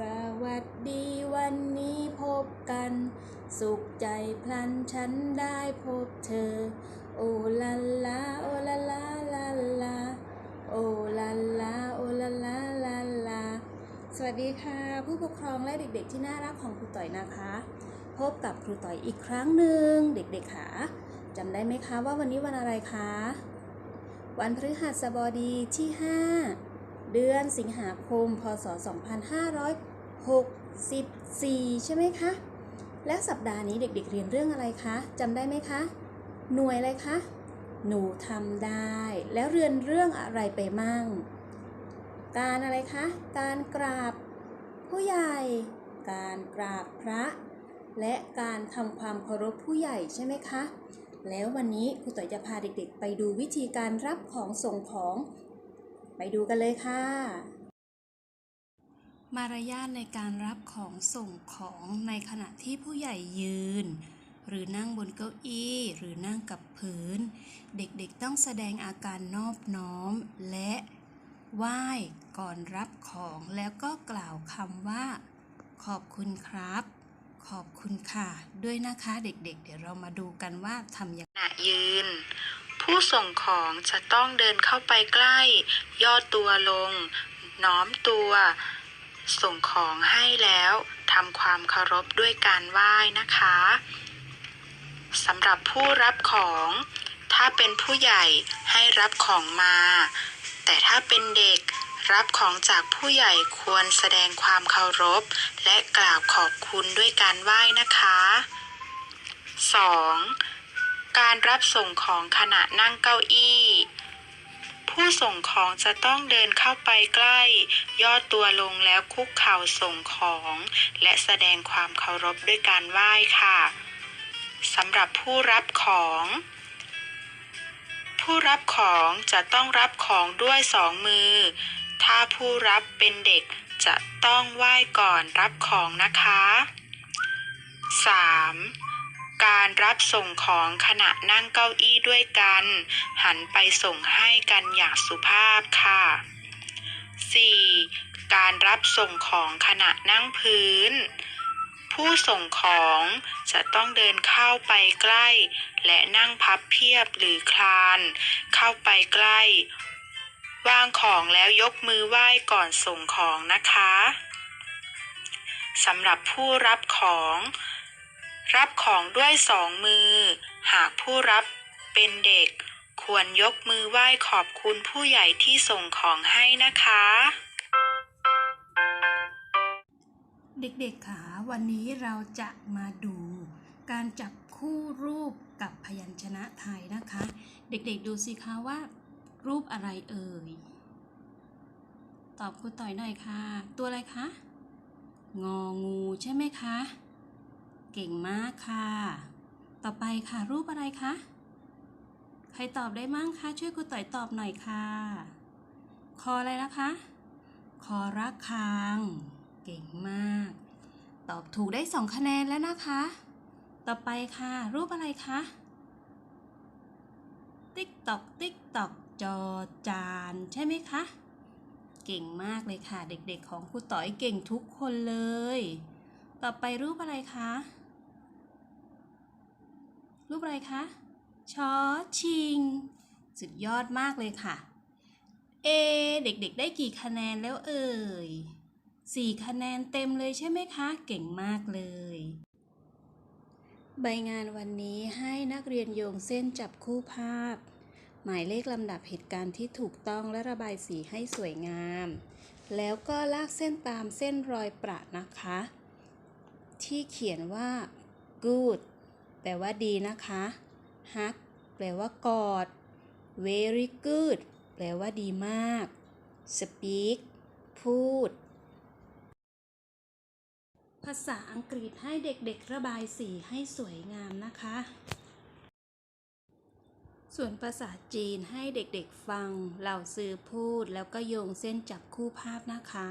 สวัสดีวันนี้พบกัน สุขใจพลันฉันได้พบเธอ โอลาลาโอลาลาลาลาโอลาลาโอลาลาลาลาสวัสดีค่ะ ผู้ปกครองและเด็กๆที่น่ารักของครูต่อยนะคะ พบกับครูต่อยอีกครั้งหนึ่งเด็กๆค่ะจำได้ไหมคะว่าวันนี้วันอะไรคะ วันพฤหัสบดีที่ 5 เดือนสิงหาคม พศ 2564 ใช่ไหมคะ และสัปดาห์นี้เด็กๆเรียนเรื่องอะไรคะจำได้ไหมคะ หน่วยอะไรคะ หนูทำได้ แล้วเรียนเรื่องอะไรไปมั่ง การอะไรคะ การกราบ ผู้ใหญ่ การกราบพระ และการทำความเคารพผู้ใหญ่ใช่ไหมคะ แล้ววันนี้ครูต่อยจะพาเด็กๆ ไปดูวิธีการรับของส่งของ ไปดูกันเลยค่ะ มารยาทในการรับของส่งของในขณะที่ผู้ใหญ่ยืน หรือนั่งบนเก้าอี้ หรือนั่งกับพื้น เด็กๆต้องแสดงอาการนอบน้อม และไหว้ก่อนรับของแล้วก็กล่าวคำว่า ขอบคุณครับ ขอบคุณค่ะ ด้วยนะคะเด็กๆ เดี๋ยวเรามาดูกันว่าทำยังไงขณะยืน ผู้ส่งของจะต้องเดินเข้าไปใกล้ ย่อตัวลง น้อมตัว ส่งของให้แล้วทำความเคารพด้วยการไหว้นะคะสำหรับผู้รับของ ถ้าเป็นผู้ใหญ่ให้รับของมา แต่ถ้าเป็นเด็กรับของจากผู้ใหญ่ควรแสดงความเคารพ และกล่าวขอบคุณด้วยการไหว้นะคะ 2. การรับส่งของขณะนั่งเก้าอี้ ผู้ส่งของจะต้องเดินเข้าไปใกล้ ย่อตัวลงแล้วคุกเข่าส่งของ และแสดงความเคารพด้วยการไหว้ค่ะสำหรับผู้รับของ ผู้รับของจะต้องรับของด้วยสองมือ ถ้าผู้รับเป็นเด็กจะต้องไหว้ก่อนรับของนะคะ 3. การรับส่งของขณะนั่งเก้าอี้ด้วยกัน หันไปส่งให้กันอย่างสุภาพค่ะ 4. การรับส่งของขณะนั่งพื้น ผู้ส่งของจะต้องเดินเข้าไปใกล้ และนั่งพับเพียบหรือคลาน เข้าไปใกล้วางของแล้วยกมือไหว้ก่อนส่งของนะคะสำหรับผู้รับของ รับของด้วยสองมือ หากผู้รับเป็นเด็ก ควรยกมือไหว้ขอบคุณผู้ใหญ่ที่ส่งของให้นะคะ เด็กๆค่ะวันนี้เราจะมาดูการจับคู่รูปกับพยัญชนะไทยนะคะ เด็กๆดูสิคะว่า รูปอะไรเอ่ย ตอบครูต่อยหน่อยค่ะ ตัวอะไรคะ งองูใช่ไหมคะ เก่งมากค่ะ ต่อไปค่ะรูปอะไรคะ ใครตอบได้มั่งคะช่วยครูต่อยตอบหน่อยค่ะ คออะไรนะคะ คอระฆัง เก่งมาก ตอบถูกได้สองคะแนนแล้วนะคะ ต่อไปค่ะ รูปอะไรคะ ติ๊กตอกติ๊กตอกจอจานใช่ไหมคะ เก่งมากเลยค่ะ เด็กๆของครูต่อยเก่งทุกคนเลย ต่อไปรูปอะไรคะ รูปอะไรคะชอชิง สุดยอดมากเลยค่ะ เอ เด็กๆ ได้กี่คะแนนแล้วเอ่ยสี่คะแนนเต็มเลยใช่ไหมคะ เก่งมากเลย ใบงานวันนี้ให้นักเรียนโยงเส้นจับคู่ภาพ หมายเลขลำดับเหตุการณ์ที่ถูกต้องและระบายสีให้สวยงาม แล้วก็ลากเส้นตามเส้นรอยประนะคะ ที่เขียนว่า good แปลว่าดีนะคะ hug แปลว่ากอด very good แปลว่าดีมาก speak พูด ภาษาอังกฤษให้เด็กๆระบายสีให้สวยงามนะคะ ส่วนภาษาจีนให้เด็กๆฟัง เหล่าซื้อพูดแล้วก็โยงเส้นจับคู่ภาพนะคะ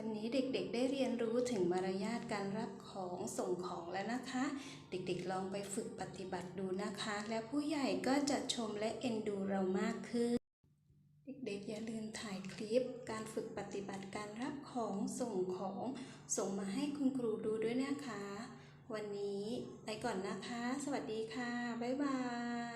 วันนี้เด็กๆได้เรียนรู้ถึงมารยาทการรับของส่งของแล้วนะคะ เด็กๆลองไปฝึกปฏิบัติดูนะคะ และผู้ใหญ่ก็จะชมและเอ็นดูเรามากขึ้น เด็กๆอย่าลืมถ่ายคลิป การฝึกปฏิบัติการรับขของส่งของส่งมาให้คุณครูดูด้วยนะคะ วันนี้ไปก่อนนะคะ สวัสดีค่ะ บ๊ายบาย